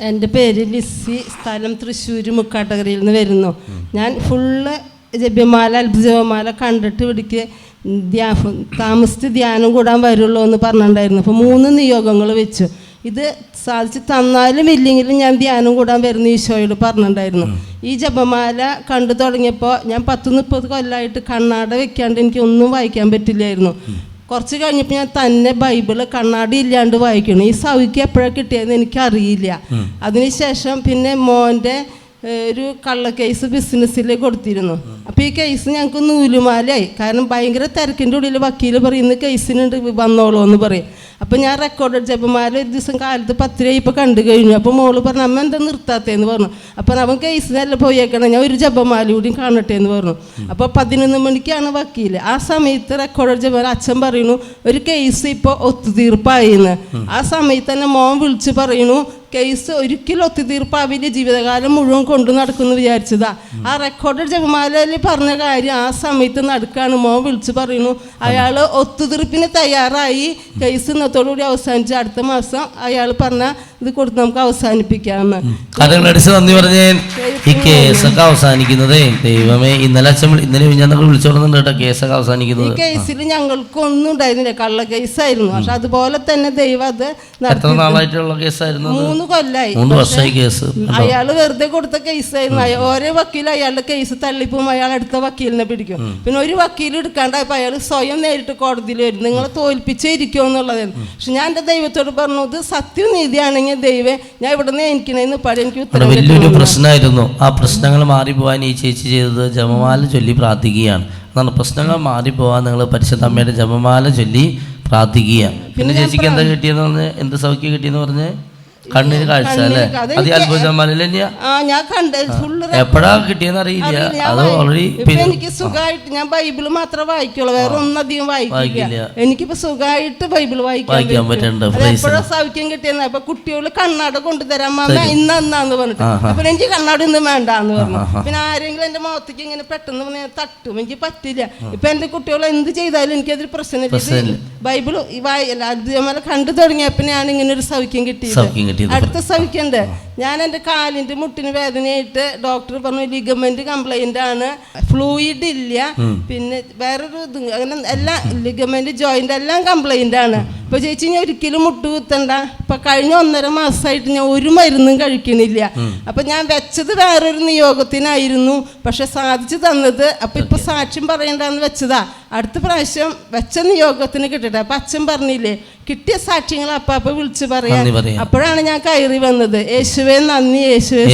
എന്റെ പേര് ലിസി സ്ഥലം തൃശ്ശൂർ മുക്കാട്ടകരയിൽ നിന്ന് വരുന്നു. ഞാൻ ഫുള്ള് ജപ്യമാല അത്ഭുതമാല കണ്ടിട്ട് ഇവിടേക്ക് ധ്യാ താമസിച്ച് ധ്യാനം കൂടാൻ വരുള്ളൂ എന്ന് പറഞ്ഞിട്ടുണ്ടായിരുന്നു. അപ്പോൾ മൂന്ന് നിയോഗങ്ങൾ വെച്ചു. ഇത് സാധിച്ച് തന്നാലും ഇല്ലെങ്കിലും ഞാൻ ധ്യാനം കൂടാൻ വരുന്ന ഈശോയോട് പറഞ്ഞിട്ടുണ്ടായിരുന്നു. ഈ ജപമാല കണ്ടു തുടങ്ങിയപ്പോൾ ഞാൻ പത്ത് മുപ്പത് കൊല്ലമായിട്ട് കണ്ണാട വെക്കാണ്ട് എനിക്ക് ഒന്നും വായിക്കാൻ പറ്റില്ലായിരുന്നു. കുറച്ച് കഴിഞ്ഞപ്പോൾ ഞാൻ തന്നെ ബൈബിൾ കണ്ണാടി ഇല്ലാണ്ട് വായിക്കണം ഈ സൗഖ്യം എപ്പോഴാണ് കിട്ടിയതെന്ന് എനിക്കറിയില്ല. അതിനുശേഷം പിന്നെ മോന്റെ ഒരു കള്ളക്കേസ് കേസ് ബിസിനസ്സിൽ കൊടുത്തിരുന്നു. അപ്പോൾ ഈ കേസ് ഞങ്ങൾക്ക് നൂലുമാലയായി. കാരണം ഭയങ്കര തിരക്കിന്റെ ഉള്ളിൽ വക്കീൽ പറയുന്ന കേസിനുണ്ട് വന്നോളൂ എന്ന് പറയും. അപ്പോൾ ഞാൻ റെക്കോർഡ് ജപമാല ഒരു ദിവസം കാലത്ത് പത്തിരി ഇപ്പം കണ്ടു കഴിഞ്ഞു. അപ്പോൾ മോൾ പറഞ്ഞു അമ്മ എന്താ നിർത്താത്തേന്ന്? പറഞ്ഞു. അപ്പോൾ അവൻ കേസിനല്ല പോയേക്കണം ഞാൻ ഒരു ജപമാല കൂടി കാണട്ടെ എന്ന് പറഞ്ഞു. അപ്പോൾ പതിനൊന്ന് മണിക്കാണ് വക്കീൽ ആ സമയത്ത് റെക്കോർഡ് ജപമാല അച്ഛൻ പറയുന്നു ഒരു കേസ് ഇപ്പോൾ ഒത്തുതീർപ്പായിന്ന്. ആ സമയത്ത് തന്നെ മോൻ വിളിച്ച് പറയുന്നു കേസ് ഒരിക്കലും ഒത്തുതീർപ്പാവില്ല ജീവിതകാലം മുഴുവൻ കൊണ്ടു നടക്കുമെന്ന് വിചാരിച്ചതാ. ആ റെക്കോർഡ് ജപമാലയിൽ പറഞ്ഞ കാര്യം ആ സമയത്ത് നടക്കാണ്. മോൻ വിളിച്ചു പറയുന്നു അയാൾ ഒത്തുതീർപ്പിന് തയ്യാറായി. കേസ് ഇന്നത്തോടുകൂടി അവസാനിച്ച് അടുത്ത മാസം അയാൾ പറഞ്ഞ ഇത് കൊടുത്ത് നമുക്ക് അവസാനിപ്പിക്കാമെന്ന്. കരങ്ങളടിച്ച് നന്ദി പറഞ്ഞേ ഈ കേസൊക്കെ അവസാനിക്കുന്നതേ ദൈവമേ ഇന്നലെ അച്ഛൻ ഇന്നലെ ഞാൻ വിളിച്ചോളുന്നുണ്ട് കേട്ടോ കേസൊക്കെ ഈ അവസാനിക്കുന്നത് കേസിൽ ഞങ്ങൾക്കൊന്നും ഉണ്ടായിരുന്നില്ല. കള്ള കേസായിരുന്നു പക്ഷെ അതുപോലെ തന്നെ ദൈവം അത് എത്ര നാളായിട്ടുള്ള കേസായിരുന്നു? മൂന്ന് കൊല്ലായി മൂന്ന് വർഷമായി കേസ്. അയാൾ വെറുതെ കൊടുത്ത കേസായിരുന്നു. ഓരോ വക്കീൽ അയാളുടെ കേസ് തള്ളിപ്പോ അയാൾ അടുത്ത വക്കീലിനെ പിടിക്കും. പിന്നെ ഒരു വക്കീൽ എടുക്കാണ്ടായപ്പോൾ അയാൾ സ്വയം നേരിട്ട് കോടതിയിൽ വരും. നിങ്ങളെ തോൽപ്പിച്ചേ ഇരിക്കുമോ എന്നുള്ളതായിരുന്നു പക്ഷെ ഞാൻ എന്റെ ദൈവത്തോട് പറഞ്ഞു ഇത് നീതിയാണെങ്കിൽ ദൈവം ഞാൻ ഇവിടെ നിന്ന് എനിക്കണേന്ന് പാടി എനിക്ക് വലിയൊരു. പ്രശ്നമായിരുന്നു. ആ പ്രശ്നങ്ങൾ മാറിപ്പോവാൻ ഈ ചേച്ചി ചെയ്തത് ജപമാല ചൊല്ലി പ്രാർത്ഥിക്കുകയാണ്. എന്നാണ് പ്രശ്നങ്ങൾ മാറിപ്പോവാൻ നിങ്ങൾ പരിശുദ്ധ അമ്മയുടെ ജപമാല ചൊല്ലി പ്രാർത്ഥിക്കുക പിന്നെ ചേച്ചിക്ക് എന്താ കിട്ടിയെന്ന് പറഞ്ഞ്? എന്ത് സൗഖ്യം കിട്ടിയെന്ന് പറഞ്ഞ്? കണ്ണിന് കാഴ്ച അല്ലേ? അത് ഈ അത്ഭുത തന്നെയാ ആ ഞാൻ ഫുള്ള് എപ്പോഴാ കിട്ടിയെന്ന് അറിയില്ല. അത് ഓൾറെഡി ഇപ്പൊ എനിക്ക് സുഖമായിട്ട് ഞാൻ ബൈബിൾ മാത്രമേ വായിക്കുള്ളൂ. വേറെ ഒന്നും അധികം വായിക്കില്ല. എനിക്ക് എനിക്കിപ്പോ സുഖമായിട്ട് ബൈബിൾ വായിക്കാൻ പറ്റുന്നുണ്ട് എപ്പോഴാ സൗഖ്യം കിട്ടിയെന്ന്? അപ്പൊ കുട്ടികൾ കണ്ണാട് കൊണ്ടുതരാൻ മാമ ഇന്ന് എന്നാന്ന് പറഞ്ഞിട്ട്. അപ്പൊ എനിക്ക് കണ്ണാട് ഇന്ന് വേണ്ടാന്ന് പറഞ്ഞു. പിന്നെ ആരെങ്കിലും എന്റെ മുഖത്തേക്ക് ഇങ്ങനെ പെട്ടെന്ന് തട്ടും. എനിക്ക് പറ്റില്ല. ഇപ്പൊ എന്റെ കുട്ടികൾ എന്ത് ചെയ്താലും എനിക്കതൊരു പ്രശ്നമില്ല വായി അദ്ഭുതമല കണ്ടു തുടങ്ങിയപ്പോ ഞാൻ ഇങ്ങനെ ഒരു സൗഖ്യം കിട്ടിയത്. അടുത്ത സൗഖ്യണ്ട്. ഞാൻ എന്റെ കാലിന്റെ മുട്ടിന് വേദനയായിട്ട് ഡോക്ടർ പറഞ്ഞു ലിഗമെന്റ് കംപ്ലൈന്റ് ആണ്. ഫ്ലൂയിഡ് ഇല്ല. പിന്നെ വേറൊരു ഇത് അങ്ങനെ എല്ലാം ലിഗമെന്റ് ജോയിന്റ് എല്ലാം കംപ്ലൈന്റ് ആണ്. ഇപ്പൊ ചേച്ചി ഞാൻ ഒരിക്കലും മുട്ട് കുത്തണ്ട. ഇപ്പൊ കഴിഞ്ഞ ഒന്നര മാസമായിട്ട് ഞാൻ ഒരു മരുന്നും കഴിക്കണില്ല. അപ്പൊ ഞാൻ വെച്ചത് വേറൊരു നിയോഗത്തിനായിരുന്നു. പക്ഷെ സാധിച്ചു തന്നത് അപ്പൊ ഇപ്പൊ സാക്ഷ്യം പറയണ്ടെന്ന് വെച്ചതാ. അടുത്ത പ്രാവശ്യം വെച്ച നിയോഗത്തിന് കിട്ടട്ടെ. അപ്പൊ അച്ഛൻ പറഞ്ഞില്ലേ കിട്ടിയ സാക്ഷ്യങ്ങൾ അപ്പൊ അപ്പൊ വിളിച്ചു പറയാൻ പറയാം. അപ്പോഴാണ് ഞാൻ കയറി വന്നത്. യേശുവേ നന്ദി. യേശുവേ